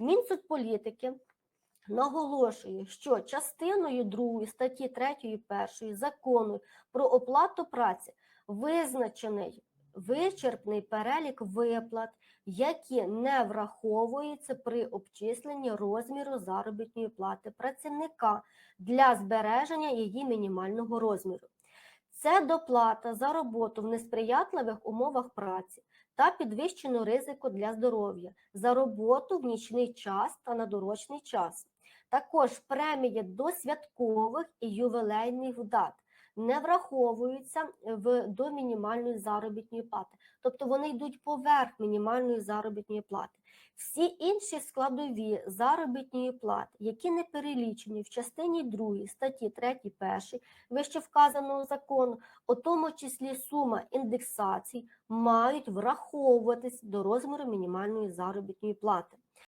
Мінсоцполітики наголошує, що частиною 2 статті 3 1 закону про оплату праці визначений вичерпний перелік виплат, які не враховуються при обчисленні розміру заробітної плати працівника для збереження її мінімального розміру. Це доплата за роботу в несприятливих умовах праці та підвищену ризику для здоров'я, за роботу в нічний час та на дорочний час. Також премії до святкових і ювілейних дат не враховуються в, до мінімальної заробітної плати, тобто вони йдуть поверх мінімальної заробітної плати. Всі інші складові заробітної плати, які не перелічені в частині 2 статті 3 1 вище вказаного закону, у тому числі сума індексацій, мають враховуватись до розміру мінімальної заробітної плати.